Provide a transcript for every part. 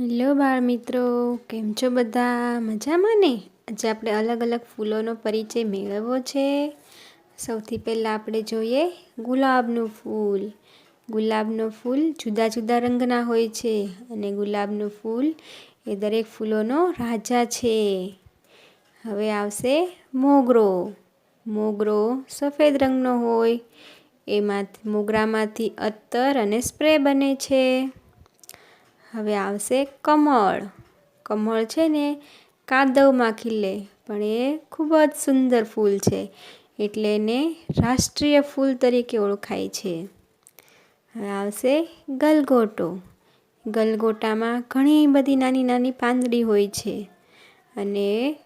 Hello બાળ મિત્રો, કેમ છો બધા? મજામાં ને? આજે આપણે અલગ અલગ ફૂલોનો પરિચય મેળવવો છે. સૌથી પહેલાં આપણે જોઈએ ગુલાબનું ફૂલ. ગુલાબનું ફૂલ જુદા જુદા રંગના હોય છે અને ગુલાબનું ફૂલ એ દરેક ફૂલોનો રાજા છે. હવે આવશે મોગરો. મોગરો સફેદ રંગનો હોય. એમાં મોગરામાંથી અત્તર અને સ્પ્રે બને છે. હવે આવશે કમળ. કમળ છે ને કાદવમાં ખીલે, પણ એ ખૂબ જ સુંદર ફૂલ છે. એટલે એને રાષ્ટ્રીય ફૂલ તરીકે ઓળખાય છે. હવે આવશે ગલગોટો. ગલગોટામાં ઘણી બધી નાની નાની પાંદડી હોય છે અને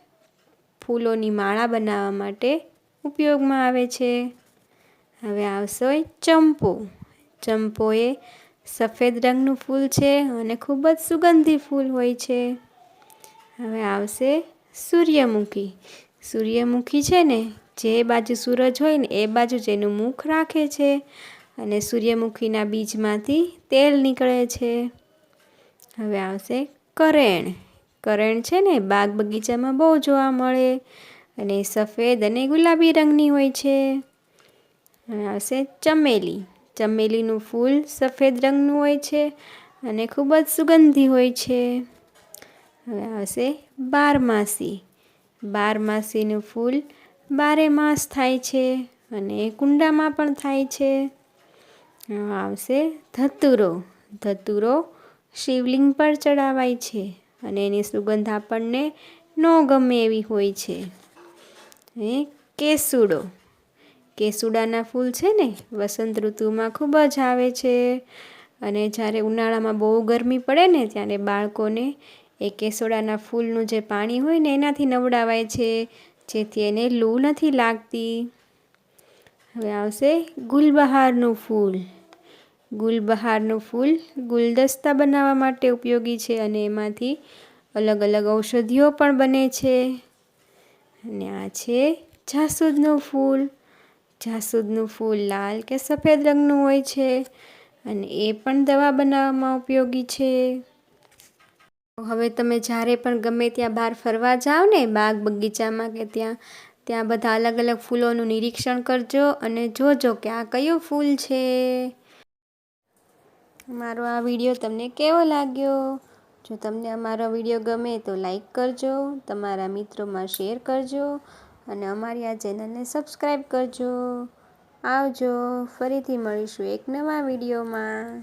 ફૂલોની માળા બનાવવા માટે ઉપયોગમાં આવે છે. હવે આવશે ચંપો. ચંપો એ સફેદ રંગનું ફૂલ છે અને ખૂબ જ સુગંધી ફૂલ હોય છે. હવે આવશે સૂર્યમુખી. સૂર્યમુખી છે ને, જે બાજુ સૂરજ હોય ને, એ બાજુ જેનું મુખ રાખે છે અને સૂર્યમુખીના બીજમાંથી તેલ નીકળે છે. હવે આવશે કરેણ. કરેણ છે ને, બાગ બગીચામાં બહુ જોવા મળે અને સફેદ અને ગુલાબી રંગની હોય છે. હવે આવશે ચમેલી. ચમેલીનું ફૂલ સફેદ રંગનું હોય છે અને ખૂબ જ સુગંધી હોય છે. હવે આવશે બારમાસી. બારમાસીનું ફૂલ બારે માસ થાય છે અને કુંડામાં પણ થાય છે. આવશે ધતુરો. ધતુરો શિવલિંગ પર ચડાવાય છે અને એની સુગંધ આપણને ન ગમે એવી હોય છે. કેસુડો. કેસુડાના ફૂલ છે ને, વસંત ઋતુમાં ખૂબ જ આવે છે. અને જ્યારે ઉનાળામાં બહુ ગરમી પડે ને, ત્યારે બાળકોને એ કેસુડાના ફૂલનું જે પાણી હોય ને, એનાથી નવડાવાય છે, જેથી એને લૂ નથી લાગતી. હવે આવશે ગુલબહારનું ફૂલ. ગુલબહારનું ફૂલ ગુલદસ્તા બનાવવા માટે ઉપયોગી છે અને એમાંથી અલગ અલગ ઔષધિઓ પણ બને છે. અને આ છે જાસૂદનું ફૂલ. જાસૂદનું ફૂલ લાલ કે સફેદ રંગનું હોય છે અને એ પણ દવા બનાવવામાં ઉપયોગી છે. હવે તમે જ્યારે પણ ગમે ત્યાં બહાર ફરવા જાઓ ને બાગ બગીચામાં કે ત્યાં ત્યાં બધા અલગ અલગ ફૂલોનું નિરીક્ષણ કરજો અને જોજો કે આ કયું ફૂલ છે. મારો આ વીડિયો તમને કેવો લાગ્યો? જો તમને અમારો વીડિયો ગમે તો લાઈક કરજો, તમારા મિત્રોમાં શેર કરજો અને અમારી આ ચેનલને સબસ્ક્રાઈબ કરજો. આવજો. ફરીથી મળીશું એક નવા વિડીયોમાં.